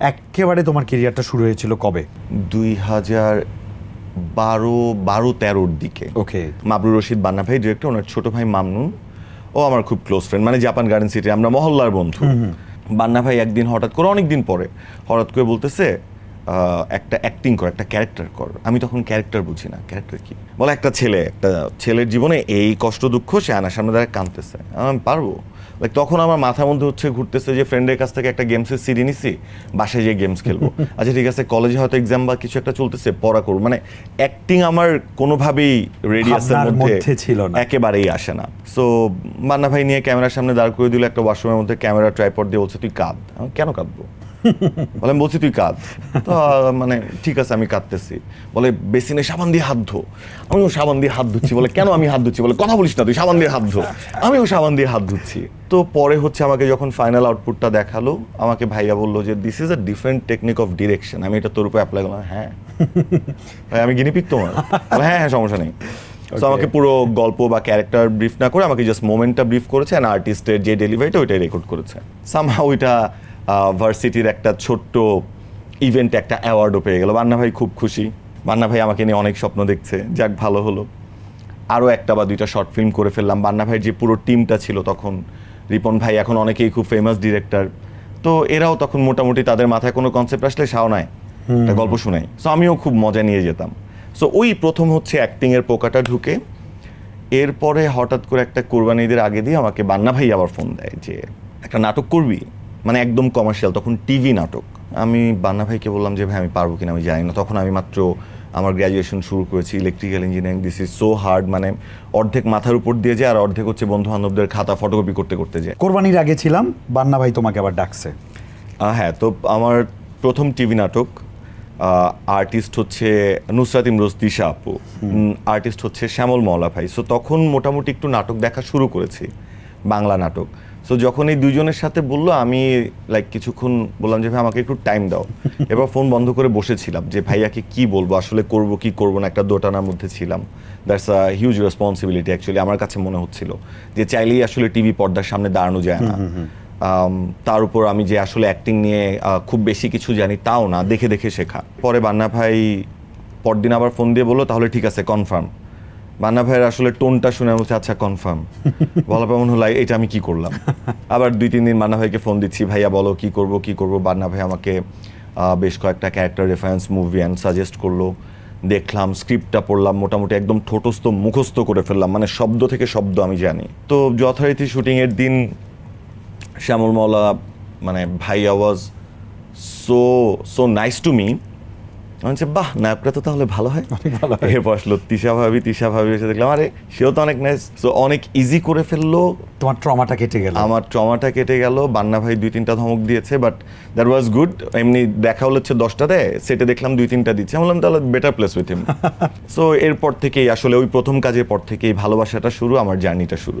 একেবারে তোমার কেরিয়ারটা শুরু হয়েছিল কবে? দুই হাজার বারো বারো তেরোর দিকে। ওকে মাবরুর রশিদ বান্না ভাই ডিরেক্টর ওনার ছোট ভাই মামনুন। ও আমার খুব ক্লোজ ফ্রেন্ড মানে জাপান গার্ডেন সিটি আমরা মহল্লার বন্ধু। বান্না ভাই একদিন হঠাৎ করে অনেক দিন পরে হঠাৎ করে বলতেছে একটা অ্যাক্টিং কর একটা ক্যারেক্টার কর। আমি তখন ক্যারেক্টার বুঝি না। ক্যারেক্টার কি? বলে একটা ছেলে একটা ছেলের জীবনে এই কষ্ট দুঃখ সে আনার সামনে দ্বারা কাঁদতেছে। আমি পারব? Like, তখন আমার মাথার মধ্যে হচ্ছে ঘুরতেছে যে ফ্রেন্ডের কাছ থেকে একটা গেমসের সিডি নিছি বাসায় গিয়ে গেমস খেলব। আচ্ছা ঠিক আছে কলেজে হয়তো এক্সাম বা কিছু একটা চলতেছে পড়া করব। মানে অ্যাক্টিং আমার কোনোভাবেই রেডিয়াসের মধ্যে ছিল না। একেবারেই আসে না। সো মান্না ভাই নিয়ে ক্যামেরার সামনে দাঁড় করে দিল একটা ওয়াশরুমের মধ্যে ক্যামেরা ট্রাইপড দিয়ে বলছে তুই কাঁদ। কেন কাঁদবো? বলে আমি বলছি তুই কাঁদ। তো মানে ঠিক আছে আমি কাঁদতেছি। বলে বেসিনে সাবান দিয়ে হাত ধো। আমিও সাবান দিয়ে হাত ধুচ্ছি। বলে কেন আমি হাত ধুচ্ছি? বলে কথা বলিস না তুই সাবান দিয়ে হাত ধো। আমিও সাবান দিয়ে হাত ধুচ্ছি। তো পরে হচ্ছে আমাকে যখন ফাইনাল আউটপুটটা দেখাল আমাকে ভাইয়া বলল যে this is a different technique of direction আমি এটা তোর উপরে অ্যাপ্লাই করলাম। হ্যাঁ। ভাই আমি গিনিপিক তোমার। হ্যাঁ হ্যাঁ সমস্যা নেই। তো আমাকে পুরো গল্প বা ক্যারেক্টার ব্রিফ না করে আমাকে জাস্ট মোমেন্টটা ব্রিফ করেছে অ্যান্ড আর্টিস্টের যে ডেলিভারিটা ওইটাই রেকর্ড করেছে। সামহাও ওইটা ভার্সিটির একটা ছোট্ট ইভেন্ট একটা অ্যাওয়ার্ডও পেয়ে গেল। বান্না ভাই খুব খুশি। বান্না ভাই আমাকে নিয়ে অনেক স্বপ্ন দেখছে। যাক ভালো হলো। আরও একটা বা দুইটা শর্ট ফিল্ম করে ফেললাম। বান্না ভাইয়ের যে পুরো টিমটা ছিল তখন রিপন ভাই এখন অনেকেই খুব ফেমাস ডিরেক্টর তো এরাও তখন মোটামুটি তাদের মাথায় কোনো কনসেপ্ট আসলে সাও নাই একটা গল্প শোনাই সো আমিও খুব মজা নিয়ে যেতাম। সো ওই প্রথম হচ্ছে অ্যাক্টিংয়ের পোকাটা ঢুকে। এরপরে হঠাৎ করে একটা কোরবানি ঈদের আগে দিয়ে আমাকে বান্না ভাই আবার ফোন দেয় যে একটা নাটক করবি? মানে একদম কমার্শিয়াল তখন টিভি নাটক। আমি বান্না ভাইকে বললাম যে ভাই আমি পারব কিনা আমি জানি না। তখন আমি মাত্র আমার গ্র্যাজুয়েশন শুরু করেছি electrical engineering this is so hard মানে অর্ধেক মাথার উপর দিয়ে যায় আর অর্ধেক হচ্ছে বন্ধু বান্ধবদের খাতা ফটোকপি করতে করতে যায়। কোরবানির আগে ছিলাম বান্না ভাই তোমাকে আবার ডাকছে। হ্যাঁ তো আমার প্রথম টিভি নাটক আর্টিস্ট হচ্ছে নুসরাত ইমরোজ দিশা আপু। আর্টিস্ট হচ্ছে শ্যামল মওলা ভাই। সো তখন মোটামুটি একটু নাটক দেখা শুরু করেছি। বাংলা নাটক। সো যখন এই দুজনের সাথে বলল আমি লাইক কিছুক্ষণ বললাম যে ভাই আমাকে একটু টাইম দাও। এবার ফোন বন্ধ করে বসেছিলাম যে ভাইয়াকে কি বলব? আসলে করব কি করব না? একটা দোটানার মধ্যে ছিলাম। That's a huge responsibility actually আমার কাছে মনে হচ্ছিল যে চাইলেই আসলে টিভি পর্দার সামনে দাঁড়ানো যায় না। তার উপর আমি যে আসলে অ্যাক্টিং নিয়ে খুব বেশি কিছু জানি তাও না দেখে দেখে শেখা। পরে বান্না ভাই পরদিন আবার ফোন দিয়ে বলল তাহলে ঠিক আছে কনফার্ম বান্না ভাইয়ের আসলে টোনটা শুনে আমি বলছি আচ্ছা কনফার্ম বলা পর মনে হলো এটা আমি কি করলাম? আবার দুই তিন দিন বান্না ভাইকে ফোন দিচ্ছি ভাইয়া বলো কি করব কি করব? বান্না ভাই আমাকে বেশ কয়েকটা character reference movie and suggest করল। দেখলাম স্ক্রিপ্টটা পড়লাম মোটামুটি একদম ঠোঁটস্থ মুখস্থ করে ফেললাম মানে শব্দ থেকে শব্দ আমি জানি। তো যথারীতি শুটিংয়ের দিন শ্যামল মাওলা মানে ভাইয়া was so so nice to me আমি বলছি, বাহ নায়কটা তো তাহলে ভালো হয়। ভালো হয়। এরপর আসলো তিশা ভাবি তিশা ভাবি এসে দেখলাম আরে সেও তো অনেক নাইস সো অনেক ইজি করে ফেলল। তোমার ট্রমাটা কেটে গেল। আমার ট্রমাটা কেটে গেল বান্না ভাই দুই তিনটা ধমক দিয়েছে বাট দ্যাট ওয়াজ গুড এমনি দেখা হলো হচ্ছে দশটাতে সেটে দেখলাম দুই তিনটা দিচ্ছে। আমি বললাম তাহলে better place with him so এরপর থেকেই আসলে ওই প্রথম কাজের পর থেকেই ভালোবাসাটা শুরু আমার জার্নিটা শুরু।